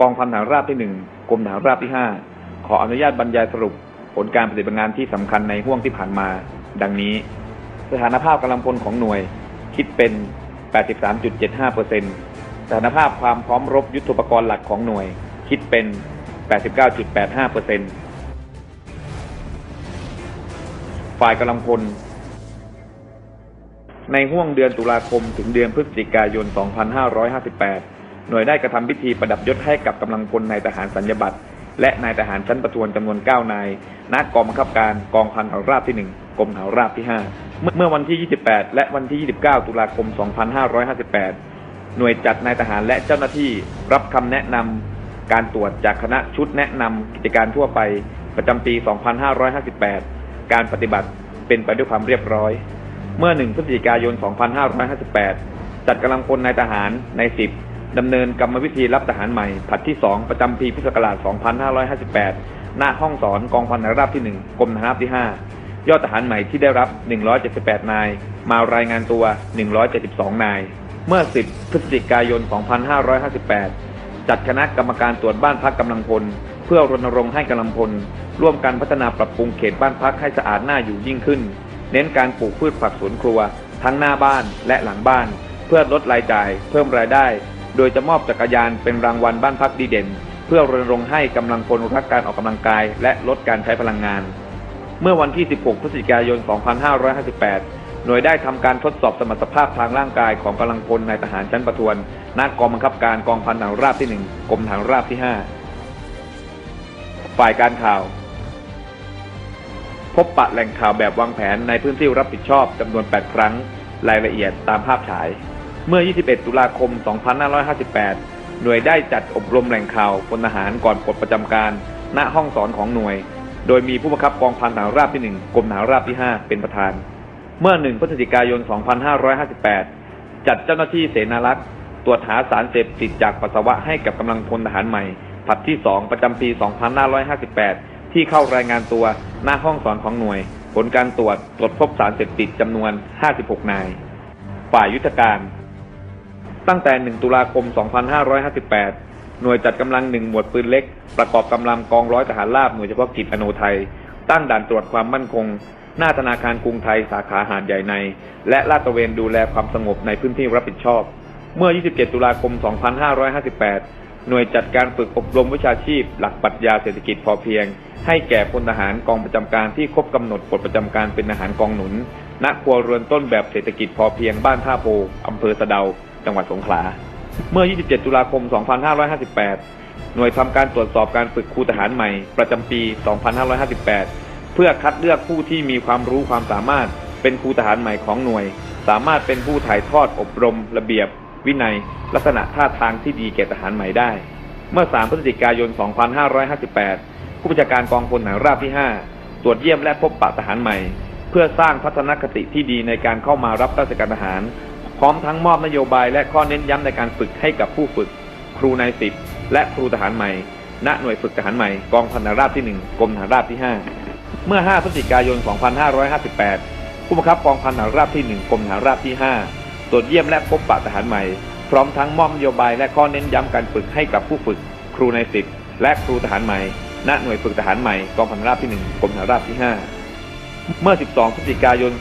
กองพันทหารราบที่หนึ่งกรมทหารราบที่ห้าขออนุญาตบรรยายสรุปผลการปฏิบัติงานที่สำคัญในห่วงที่ผ่านมา ดังนี้ สถานภาพกำลังพลของหน่วย คิดเป็น 83.75%สถานภาพความพร้อมรบยุทธปกรณ์หลักของหน่วย คิดเป็น 89.85%ฝ่ายกำลังพลในห่วงเดือนตุลาคมถึงเดือนพฤศจิกายน 2558 หน่วยได้กระทำพิธีประดับยศให้กับกำลังพลนายทหารสัญญบัตรและนายทหารชั้นประทวนจำนวน 9 นายณกองบังคับการกองพันทหารราบที่ 1กรมทหารราบที่5เมื่อเมื่อวันที่ 28 และวันที่ 29 ตุลาคม 2558 หน่วยจัดนายทหารและเจ้าหน้าที่รับคำแนะนำการตรวจจากคณะชุดแนะนำกิจการทั่วไปประจำปี 2558 การปฏิบัติเป็นไปด้วยความเรียบร้อย เมื่อ 1 พฤศจิกายน 2558 จัดกำลังพลนายทหารใน 10 ดำเนินกรรมวิธีรับทหารใหม่ผัดที่ 2 ประจำปีพุทธศักราช 2558 หน้าห้องสอนกองพันทหารราบที่ 1กรมทหารราบที่ 5 ยอดทหารใหม่ที่ได้รับ 178 นาย มารายงานตัว 172 นาย เมื่อ 10 พฤศจิกายน 2558 จัดคณะกรรมการตรวจบ้านพักกำลังพล เพื่อรณรงค์ให้กำลังพล ร่วมกันพัฒนาปรับปรุงเขตบ้านพักให้สะอาดน่าอยู่ยิ่งขึ้น เน้นการปลูกพืชผักสวนครัว ทั้งหน้าบ้านและหลังบ้าน เพื่อลดรายจ่าย เพิ่มรายได้ โดยจะมอบจักรยานเป็นรางวัลบ้านพักดีเด่น เพื่อรณรงค์ให้กำลังพลรักการออกกำลังกาย และลดการใช้พลังงาน เมื่อวันที่ 16 พฤศจิกายน 2558 หน่วยได้ทำการทดสอบสมรรถภาพทางร่างกายของกำลังพลนายทหารชั้นประทวนณกองบังคับการกองพันทหารราบที่ 1กรมทหารราบที่ 5 ฝ่ายการข่าวพบปะแหล่งข่าวแบบวางแผนในพื้นที่รับผิดชอบจำนวน 8 ครั้ง รายละเอียดตามภาพฉาย เมื่อ 21 ตุลาคม 2558 หน่วยได้จัดอบรมแหล่งข่าวพลทหารก่อนปลดประจำการ ณ ห้องสอนของหน่วย โดยมีผู้บังคับกองพันทหารราบที่ 1 กรมทหารราบที่ 5 เป็นประธาน เมื่อ 1 พฤศจิกายน 2558 จัดเจ้าหน้าที่เสนารักษ์ตรวจหาสารเสพติดจากปัสสาวะให้กับกำลังพลทหารใหม่ ผัดที่ 2 ประจำปี 2558 ที่เข้ารายงานตัวหน้าห้องสอนของหน่วย ผลการตรวจตรวจพบสารเสพติดจำนวน 56 นาย ฝ่ายยุทธการ ตั้งแต่ 1 ตุลาคม 2558 หน่วยจัดกำลังหนึ่งหมวดปืนเล็ก ประกอบกำลังกองร้อยทหารราบหน่วยเฉพาะกิจอโนไทย ตั้งด่านตรวจความมั่นคง หน้าธนาคารกรุงไทยสาขาหาดใหญ่ใน และลาดตระเวนดูแลความสงบในพื้นที่รับผิดชอบ เมื่อ 27 ตุลาคม 2558 หน่วยจัดการฝึกอบรมวิชาชีพ หลักปรัชญาเศรษฐกิจพอเพียง ให้แก่พลทหารกองประจำการที่ครบกำหนดปลดประจำการเป็นทหารกองหนุน ณ ครัวเรือนต้นแบบเศรษฐกิจพอเพียงบ้านท่าโพอำเภอสะเดา จังหวัดสงขลา เมื่อ 27 ตุลาคม 2558 หน่วยทำการตรวจสอบการฝึกครูทหารใหม่ ประจำปี 2558 เพื่อคัดเลือกผู้ที่มีความรู้ความสามารถเป็นครูทหารใหม่ของหน่วย สามารถเป็นผู้ถ่ายทอดอบรม ระเบียบ วินัย ลักษณะท่าทางที่ดีแก่ทหารใหม่ได้ เมื่อ 3 พฤศจิกายน 2558 ผู้บัญชาการกองพลทหารราบที่ 5 ตรวจเยี่ยมและพบปะทหารใหม่ เพื่อสร้างทัศนคติที่ดีในการเข้ามารับราชการทหาร พร้อมทั้งมอบนโยบายและข้อเน้นย้ำในการฝึกให้กับผู้ฝึก ครูนายสิบและครูทหารใหม่ ณ หน่วยฝึกทหารใหม่ กองพันทหาราบที่ 1 กรมทหารราบที่ 5 เมื่อ 5 พฤศจิกายน 2558 ผู้บังคับกองพันทหารราบที่ 1 กรมทหารราบที่ 5 ตรวจเยี่ยมและพบปะทหารใหม่ พร้อมทั้งมอบนโยบายและข้อเน้นย้ำการฝึกให้กับผู้ฝึก ครูนายสิบและครูทหารใหม่ ณ หน่วยฝึกทหารใหม่ กองพันทหารราบที่ 1 กรมทหารราบที่ 5 เมื่อ 12 พฤศจิกายน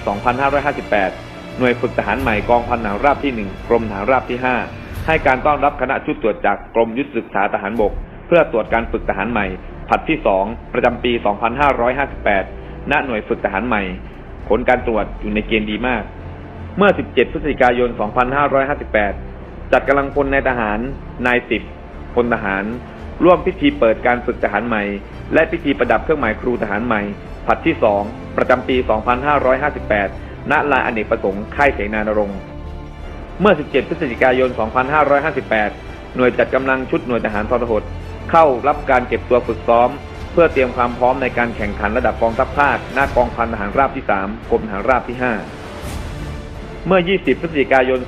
2558 หน่วยฝึกทหารใหม่กองพันทหารราบที่ 1 กรมทหารราบที่ 5 ให้การต้อนรับคณะชุดตรวจจากกรมยุทธศึกษาทหารบก เพื่อตรวจการฝึกทหารใหม่ ผัดที่ 2 ประจำปี 2558 ณ หน่วยฝึกทหารใหม่ ผลการตรวจอยู่ในเกณฑ์ดีมาก เมื่อ 17 พฤศจิกายน 2558 จัดกำลังพลในทหาร นายสิบพลทหาร ร่วมพิธีเปิดการฝึกทหารใหม่ และพิธีประดับเครื่องหมายครูทหารใหม่ ผัดที่ 2 ประจำปี 2558 ณลานอเนกประสงค์ค่ายเสนานรงค์เมื่อ 17 พฤศจิกายน 2558 หน่วยจัดกำลังชุดหน่วยทหารทรหดเข้ารับการเก็บตัวฝึกซ้อม เพื่อเตรียมความพร้อมในการแข่งขันระดับกองทัพภาคหน้ากองพันทหารราบที่ 3 กรมทหารราบที่ 5 เมื่อ 20 พฤศจิกายน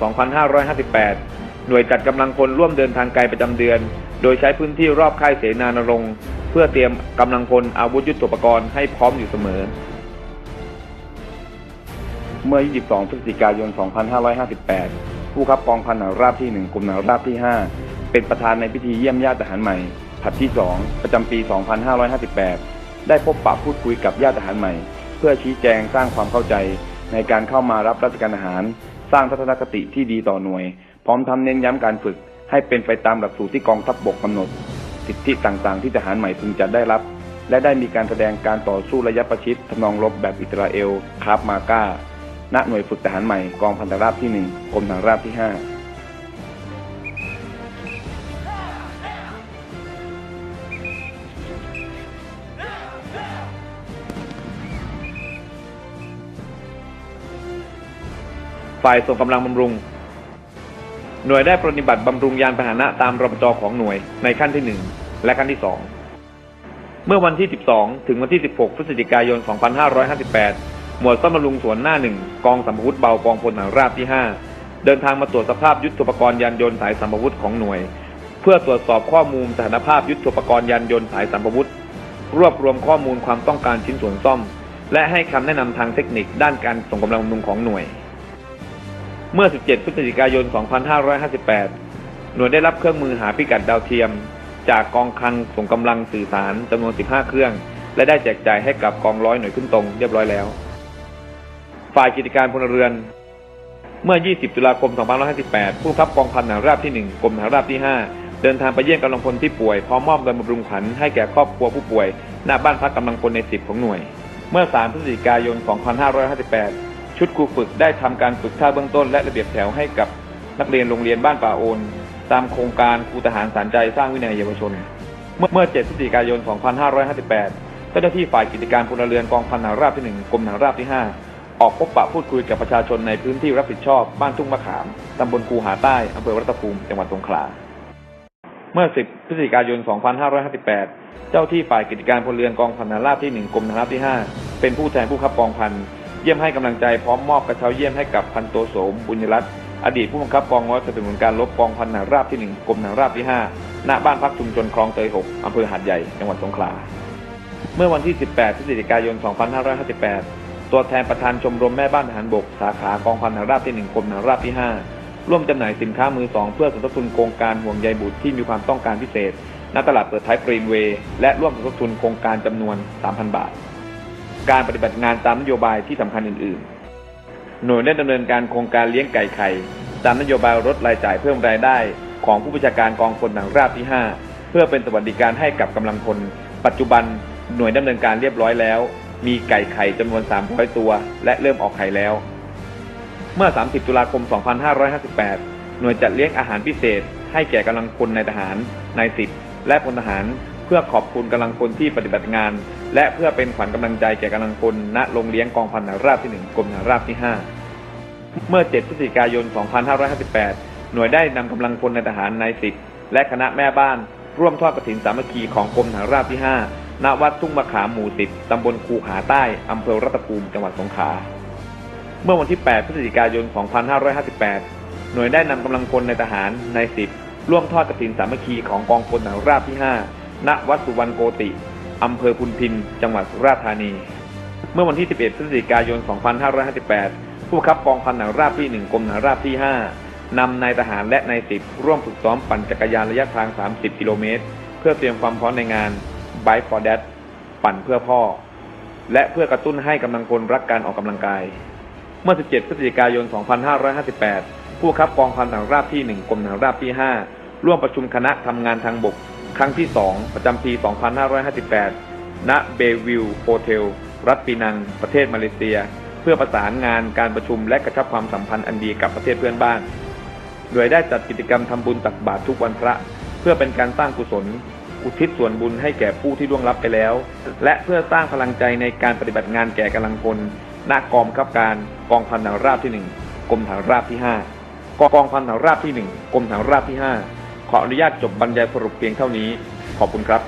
2558 หน่วยจัดกำลังพลร่วมเดินทางไกลประจำเดือน โดยใช้พื้นที่รอบค่ายเสนานรงค์เพื่อเตรียมกำลังพลอาวุธยุทโธปกรณ์ให้พร้อมอยู่เสมอ เมื่อ 22 พฤศจิกายน 2558 ผู้ขับกองพันทหารราบที่ 1กรมทหารราบที่ 5 เป็นประธานในพิธีเยี่ยมญาติทหารใหม่ผัดที่ 2 ประจำปี 2558 ได้พบปะพูดคุยกับญาติทหารใหม่ เพื่อชี้แจงสร้างความเข้าใจในการเข้ามารับราชการทหาร สร้างทัศนคติที่ดีต่อหน่วย พร้อมทำเน้นย้ำการฝึก ให้เป็นไปตามหลักสูตรที่กองทัพบบกกำหนด สิทธิต่างๆ ที่ทหารใหม่พึงจะได้รับ และได้มีการแสดงการต่อสู้ระยะประชิดทำนองรบแบบอิสราเอลคราฟมาก้า ณหน่วยฝึกทหารใหม่กองพันธราบที่ 1กรมทหารราบที่ 5ฝ่ายส่งกำลังบำรุง หน่วยได้ปฏิบัติบำรุงยานพาหนะตามรปจของหน่วยในขั้นที่ 1 และขั้นที่ 2 เมื่อวันที่ 12 ถึงวันที่ 16 พฤศจิกายน 2558 หมวดซ่อมบำรุงสวนหน้า1กองสัมภวุธเบากองพลทหารราบที่ 5 เดินทางมาตรวจสภาพยุทโธปกรณ์ยานยนต์สายสัมภวุธของหน่วย เพื่อตรวจสอบข้อมูลสถานภาพยุทโธปกรณ์ยานยนต์สายสัมภวุธรวบรวมข้อมูลความต้องการชิ้นส่วนซ่อม และให้คำแนะนำทางเทคนิคด้านการส่งกำลังบำรุงของหน่วย เมื่อ 17 พฤศจิกายน 2558 หน่วยได้รับเครื่องมือหาพิกัดดาวเทียม จากกองคลังส่งกำลังสื่อสารจำนวน 15 เครื่อง และได้แจกจ่ายให้กับกองร้อยหน่วยขึ้นตรงเรียบร้อยแล้ว ฝ่ายกิจการพลเรือน เมื่อ 20 ตุลาคม 2558 ผู้บังคับกองพันทหารราบที่ 1กรมทหารราบที่ 5 เดินทางไปเยี่ยมกำลังพลที่ป่วย พร้อมมอบเงินบำรุงขวัญให้แก่ครอบครัวผู้ป่วย หน้าบ้านพักกำลังพลใน 10 ของหน่วย เมื่อ 3 พฤศจิกายน 2558 ชุดครูฝึกได้ทำการฝึกท่าเบื้องต้น และระเบียบแถวให้กับนักเรียนโรงเรียนบ้านป่าโอน ตามโครงการครูทหารสารใจสร้างวินัยเยาวชน เมื่อเมื่อ7พฤศจิกายน 2558 เจ้าหน้าที่ฝ่ายกิจการพลเรือนกองพันทหารราบที่ 1กรมทหารราบที่ 5 ออกพบปะพูดคุยกับประชาชนในพื้นที่รับผิดชอบบ้านทุ่งมะขาม ตำบลคูหาใต้ อำเภอรัตภูมิ จังหวัดสงขลา เมื่อ 10 พฤศจิกายน 2558 เจ้าที่ฝ่ายกิจการพลเรือนกองพันทหาราบที่ 1 กรมทหาราบที่ 5 เป็นผู้แทนผู้ขับกองพัน เยี่ยมให้กำลังใจพร้อมมอบกระเช้าเยี่ยมให้กับพันโตโสมบุญยรัตน์อดีตผู้บังคับกองร้อยสนับสนุนการรบกองพันทหาราบที่ 1 กรมทหารราบที่ 5 ณ บ้านพักชุมชนคลองเตย 6 อำเภอหาดใหญ่ จังหวัดสงขลา เมื่อวันที่ 18 พฤศจิกายน 2558 ตัวแทนประธานชมรมแม่บ้านทหารบก สาขากองพันทหารราบที่ 1กรมทหารราบที่ 5 ร่วมจำหน่ายสินค้ามือสองเพื่อสมทบทุนโครงการห่วงใยบุตรที่มีความต้องการพิเศษ ณ ตลาดเปิดท้ายกรีนเวย์ และร่วมสมทบทุนโครงการจำนวน 3,000 บาท การปฏิบัติงานตามนโยบายที่สำคัญอื่น ๆ หน่วยได้ดำเนินการโครงการเลี้ยงไก่ไข่ตามนโยบายลดรายจ่ายเพิ่มรายได้ ของผู้บัญชาการกองพลทหารราบที่ 5 เพื่อเป็นสวัสดิการให้กับกำลังพล ปัจจุบันหน่วยดำเนินการเรียบร้อยแล้ว มีไก่ไข่จำนวน 300 ตัว และเริ่มออกไข่แล้ว เมื่อ 30 ตุลาคม 2558 หน่วยจัดเลี้ยงอาหารพิเศษ ให้แก่กำลังพลในทหารนายสิบและพลทหาร เพื่อขอบคุณกำลังพลที่ปฏิบัติงาน และเพื่อเป็นขวัญกำลังใจแก่กำลังพลณโรงเลี้ยงกองพันทหาราบที่1กรมทหาราบที่ 5 เมื่อ 7 พฤศจิกายน 2558 หน่วยได้นำกำลังพลในทหารนายสิบและคณะแม่บ้านร่วมทอดกฐินสามัคคีของกรมทหารราบที่ 5 ณวัดทุ่งมะขามหมู่10ตำบลคูหาใต้อำเภอรัตภูมิจังหวัดสงขลา เมื่อวันที่ 8 พฤศจิกายน 2558 หน่วยได้นำกำลังพลในทหารนายสิบร่วมทอดกฐินสามัคคีของกองพลทหารราบที่ 5 ณ วัดสุวรรณโกติอำเภอพุนพิน จังหวัดสุราษฎร์ธานี เมื่อวันที่ 11 พฤศจิกายน 2558 ผู้บังคับกองพันทหารราบที่ 1 กรมทหารราบที่ 5 นำนายทหารและนายสิบร่วมฝึกซ้อมปั่นจักรยานระยะทาง 30 กิโลเมตร เพื่อเตรียมความพร้อมในงาน Bike for Dad ปั่นเพื่อพ่อ และเพื่อกระตุ้นให้กำลังพลรักการออกกำลังกาย เมื่อ 17 พฤศจิกายน 2558 ผู้บังคับกองพันทหารราบที่ 1กรมทหารราบที่ 5 ร่วมประชุมคณะทำงานทางบก ครั้งที่ 2 ประจำปี 2558 ณ เบวิลโฮเทล รัฐปีนัง ประเทศมาเลเซีย เพื่อประสานงานการประชุมและกระชับความสัมพันธ์อันดีกับประเทศเพื่อนบ้าน โดยได้จัดกิจกรรมทำบุญตักบาตรทุกวันพระ เพื่อเป็นการสร้างกุศล อุทิศส่วนบุญให้แก่ผู้ที่ล่วงลับไปแล้ว และเพื่อสร้างพลังใจในการปฏิบัติงานแก่กำลังพลณกองบังคับการกองพันทหารราบที่หนึ่งกรมทารราบที่ห้ากองพันทหารราบที่หนึ่งกรมทารราบที่ห้าขออนุญาตจบบรรยายสรุปเพียงเท่านี้ ขอบคุณครับ